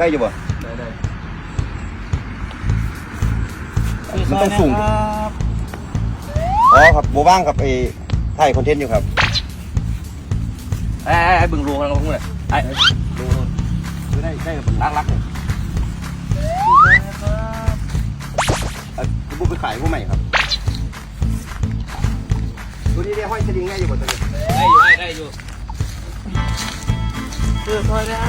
ได้อยู่บ่ ได้ได้มันต้องสูง ครับอ๋อครับโบว่างครับไอ้ถ่ายคอนเทนต์อยู่ครับ ไอ้ไอ้ไอ้บึงรูกันลงเลยไอ้ไอ้ดูดูคือได้ได้แบบรักรักๆเนี่ยอะคุณบุ๊กไปขายผู้ใหม่ครับ ตัวนี้ได้ห้อยสลิงง่ายอยู่บ่ตัวนี้ ได้อยู่ได้ได้อยู่เสื้อซอยได้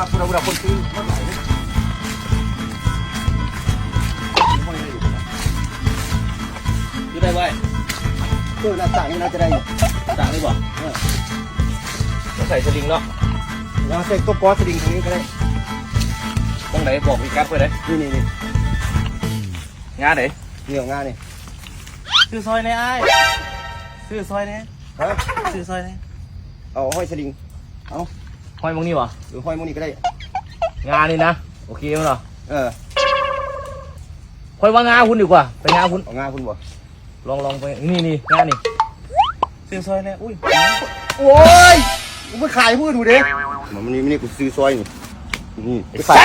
ครับคุณเอาคนซื้อเมื่อไหร่เนี่ยห้อยได้อยู่นะอยู่ได้ไว้เออหน้าต่างนี่น่าจะได้อยู่ต่างนี่บ่เออต้องใส่สลิงเนาะแล้วใส่ตัวกอสลิงตรงนี้ก็ได้ตรงไหนบอกพี่กัดไปเลยนี่นี่นี่งานไหนเหนียวง่ายนี่ซื้อซอยในไอ้ซื้อซอยในฮะซื้อซอยในเอาห้อยสลิง ห้อยมึงนี่วะหรือห้อยมุงนี่ก็ได้ งานนี่นะ โอเคมั้ยเหรอเออค่อยว่างานคุณดีกว่า ไปงานคุณเอาง่ายคุณบ่ลองลองไป นี่นี่งานนี่ซื้อซอยในอุ้ย โอ้ยกูไปขายพูดดูเด้มันนี่มันนี่กูซื้อซอยนี่ นี่ไปขาย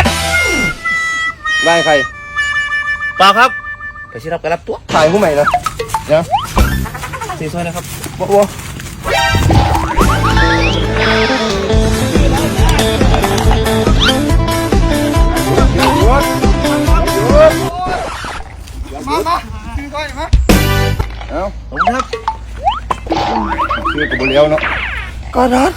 ได้ใครเปล่าครับไปชิรับกันรับตัวขายผู้ใหม่นะนะซื้อซอยนะครับบอ มามาซื้อซอยมาเอ้าขอบคุณครับซื้อกับบุเรียวเนาะก็รัก